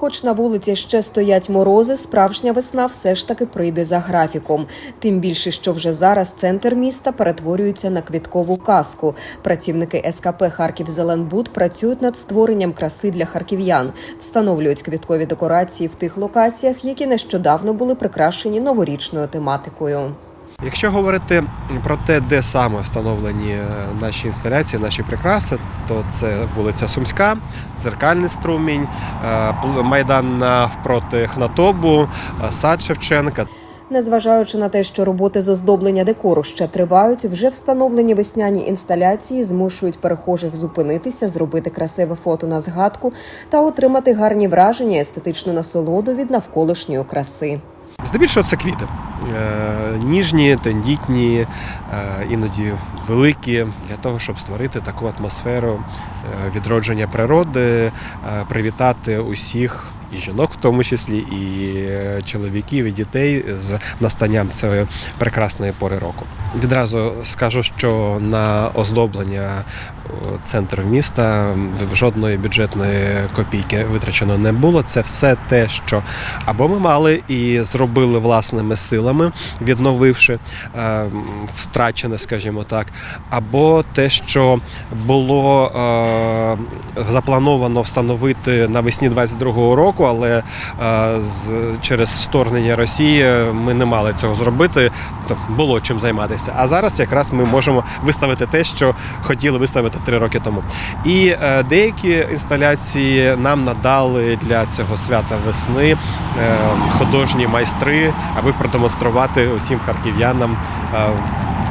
Хоч на вулиці ще стоять морози, справжня весна все ж таки прийде за графіком. Тим більше, що вже зараз центр міста перетворюється на квіткову казку. Працівники СКП Харків Зеленбуд працюють над створенням краси для харків'ян, встановлюють квіткові декорації в тих локаціях, які нещодавно були прикрашені новорічною тематикою. Якщо говорити про те, де саме встановлені е, наші інсталяції, наші прикраси, то це вулиця Сумська, Дзеркальний струмінь, е, майдан навпроти Хнатобу, е, сад Шевченка. Незважаючи на те, що роботи з оздоблення декору ще тривають, вже встановлені весняні інсталяції змушують перехожих зупинитися, зробити красиве фото на згадку та отримати гарні враження, естетичну насолоду від навколишньої краси. Здебільшого це квіти. Е, Ніжні, тендітні, е, іноді великі, для того, щоб створити таку атмосферу е, відродження природи, привітати усіх. І жінок, в тому числі, і чоловіків, і дітей з настанням цієї прекрасної пори року. Відразу скажу, що на оздоблення центру міста жодної бюджетної копійки витрачено не було. Це все те, що або ми мали і зробили власними силами, відновивши е, втрачене, скажімо так, або те, що було е, заплановано встановити навесні 22-го року, але е, з, через вторгнення Росії ми не мали цього зробити, то було чим займатися. А зараз якраз ми можемо виставити те, що хотіли виставити три роки тому. І е, деякі інсталяції нам надали для цього свята весни е, художні майстри, аби продемонструвати усім харків'янам е,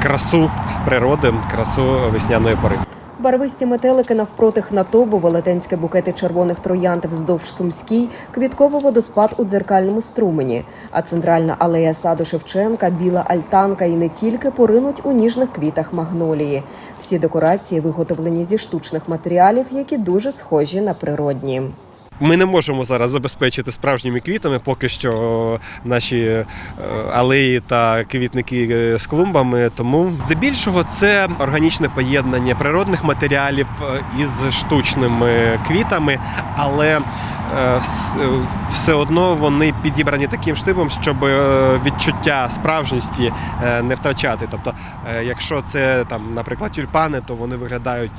красу природи, красу весняної пори. Барвисті метелики навпроти Хнатобу, велетенські букети червоних троянд вздовж Сумській, квітковий водоспад у дзеркальному струмені. А центральна алея саду Шевченка, біла альтанка і не тільки поринуть у ніжних квітах магнолії. Всі декорації виготовлені зі штучних матеріалів, які дуже схожі на природні. Ми не можемо зараз забезпечити справжніми квітами, поки що наші е, алеї та квітники е, з клумбами. Тому здебільшого це органічне поєднання природних матеріалів е, із штучними квітами, але е, вс- е, все одно вони підібрані таким штибом, щоб е, відчуття справжності е, не втрачати. Тобто, е, якщо це там, наприклад, тюльпани, то вони виглядають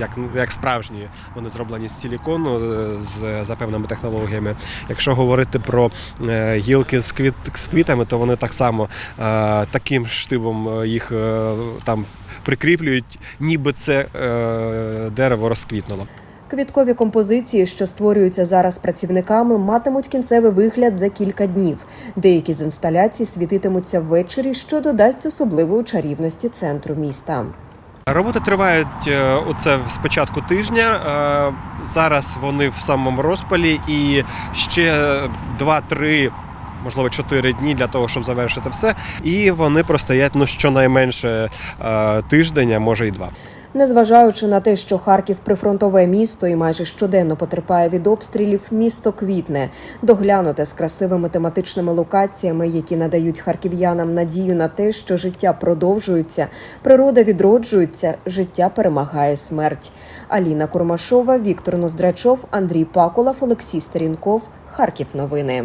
як, як справжні, вони зроблені з силікону е, з, за певними технологіями. Якщо говорити про е, гілки з, квіт, з квітами, то вони так само е, таким штибом їх там прикріплюють, ніби це дерево розквітнуло. Квіткові композиції, що створюються зараз працівниками, матимуть кінцевий вигляд за кілька днів. Деякі з інсталяцій світитимуться ввечері, що додасть особливої чарівності центру міста. Роботи тривають е, оце з початку тижня. Е, Зараз вони в самому розпалі і ще 2-3, можливо, 4 дні для того, щоб завершити все. І вони простоять ну, щонайменше е, тиждень, а може і два. Незважаючи на те, що Харків прифронтове місто і майже щоденно потерпає від обстрілів, місто квітне, доглянуте з красивими тематичними локаціями, які надають харків'янам надію на те, що життя продовжується, природа відроджується, життя перемагає смерть. Аліна Курмашова, Віктор Ноздрачов, Андрій Пакулов, Олексій Старінков. Харків новини.